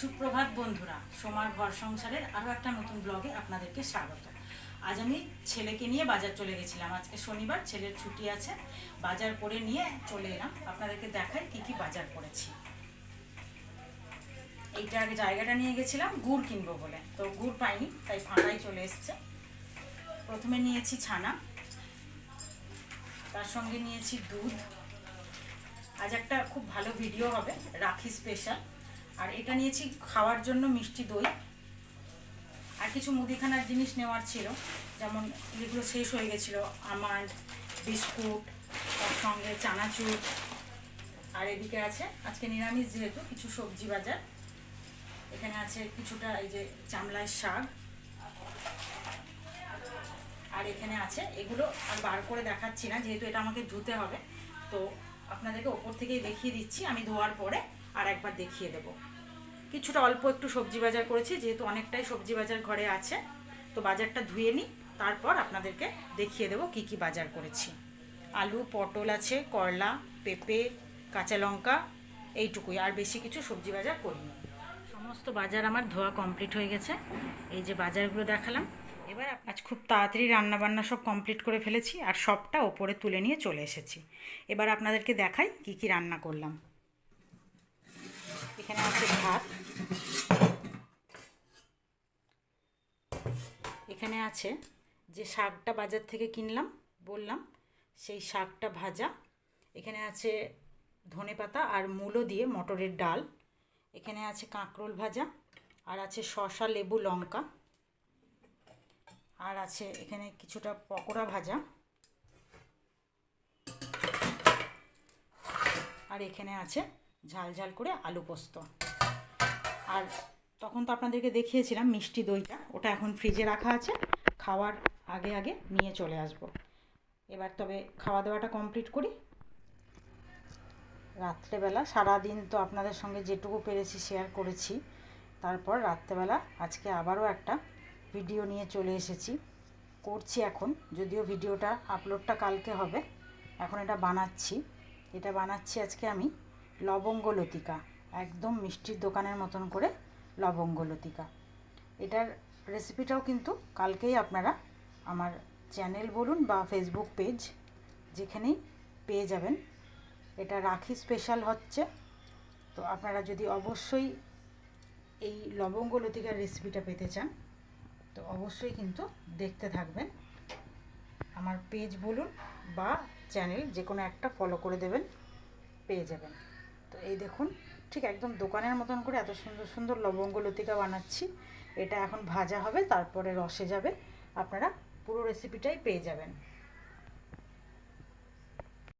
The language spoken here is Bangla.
সুপ্রভাত বন্ধুরা, সোমার ঘর সংসারের আরও একটা নতুন ব্লগে আপনাদেরকে স্বাগত। আজ আমি ছেলেকে নিয়ে বাজার চলে গেছিলাম। আজকে শনিবার, ছেলের ছুটি আছে। বাজার করে নিয়ে চলে এলাম। আপনাদেরকে দেখাই কি কি বাজার করেছি। এইটা আগে জায়গাটা নিয়ে গেছিলাম, গুড় কিনবো বলে। তো গুড় পাইনি, তাই ফাঁকাই চলে এসছে। প্রথমে নিয়েছি ছানা, তার সঙ্গে নিয়েছি দুধ। আজ একটা খুব ভালো ভিডিও হবে, রাখি স্পেশাল আর এটা নিয়েছি খাওয়ার জন্য মিষ্টি দই। আর কিছু মুদিখানার জিনিস নেওয়ার ছিল, যেমন যেগুলো শেষ হয়ে গেছিল আমার বিস্কুট, তার সঙ্গে চানাচুর। আর এদিকে আছে, আজকে নিরামিষ যেহেতু, কিছু সবজি বাজার। এখানে আছে কিছুটা এই যে চামলায় শাক। আর এখানে আছে, এগুলো আর বার করে দেখাচ্ছি না, যেহেতু এটা আমাকে ধুতে হবে। তো আপনাদেরকে ওপর থেকেই দেখিয়ে দিচ্ছি, আমি ধোয়ার পরে আর একবার দেখিয়ে দেব। কিছুটা অল্প একটু সবজি বাজার করেছি, যেহেতু অনেকটাই সবজি বাজার ঘরে আছে। তো বাজারটা ধুয়ে নিই, তারপর আপনাদেরকে দেখিয়ে দেব কি কি বাজার করেছি। আলু, পটল আছে, করলা, পেঁপে, কাঁচা লঙ্কা, এইটুকুই। আর বেশি কিছু সবজি বাজার করিনি। সমস্ত বাজার আমার ধোয়া কমপ্লিট হয়ে গেছে। এই যে বাজারগুলো দেখালাম। এবার আজ খুব তাড়াতাড়ি রান্নাবান্না সব কমপ্লিট করে ফেলেছি, আর সবটা ওপরে তুলে নিয়ে চলে এসেছি। এবার আপনাদেরকে দেখাই কি কি রান্না করলাম। এখানে আছে ভাত। এখানে আছে যে শাকটা বাজার থেকে কিনলাম, বললাম, সেই শাকটা ভাজা। এখানে আছে ধনে পাতা আর মূলো দিয়ে মটরের ডাল। এখানে আছে কাঁকরোল ভাজা আর আছে শসা, লেবু, লঙ্কা। আর আছে এখানে কিছুটা পকোড়া ভাজা। আর এখানে আছে ঝাল ঝাল করে আলু পোস্ত। আর তখন তো আপনাদেরকে দেখিয়েছিলাম মিষ্টি দইটা, ওটা এখন ফ্রিজে রাখা আছে, খাওয়ার আগে আগে নিয়ে চলে আসব। এবার তবে খাওয়া দাওয়াটা কমপ্লিট করি। রাত্রেবেলা, সারাদিন তো আপনাদের সঙ্গে যেটুকু পেরেছি শেয়ার করেছি, তারপর রাত্রেবেলা আজকে আবারও একটা ভিডিও নিয়ে চলে এসেছি। করছি এখন, যদিও ভিডিওটা আপলোডটা কালকে হবে, এখন এটা বানাচ্ছি। এটা বানাচ্ছি আজকে আমি লবঙ্গ লতিকা। একদম মিষ্টির দোকানের মতন করে লবঙ্গ লতিকা। এটার রেসিপিটাও কিন্তু কালকেই আপনারা আমার চ্যানেল বলুন বা ফেসবুক পেজ যেখানেই পেয়ে যাবেন। এটা রাখি স্পেশাল হচ্ছে। তো আপনারা যদি অবশ্যই এই লবঙ্গ লতিকার রেসিপিটা পেতে চান, তো অবশ্যই কিন্তু দেখতে থাকবেন। আমার পেজ বলুন বা চ্যানেল যে কোনো একটা ফলো করে দেবেন, পেয়ে যাবেন। তো এই দেখুন, ঠিক একদম দোকানের মতন করে এত সুন্দর সুন্দর লবঙ্গ লতিকা বানাচ্ছি। এটা এখন ভাজা হবে, তারপরে রসে যাবে। আপনারা পুরো রেসিপিটাই পেয়ে যাবেন।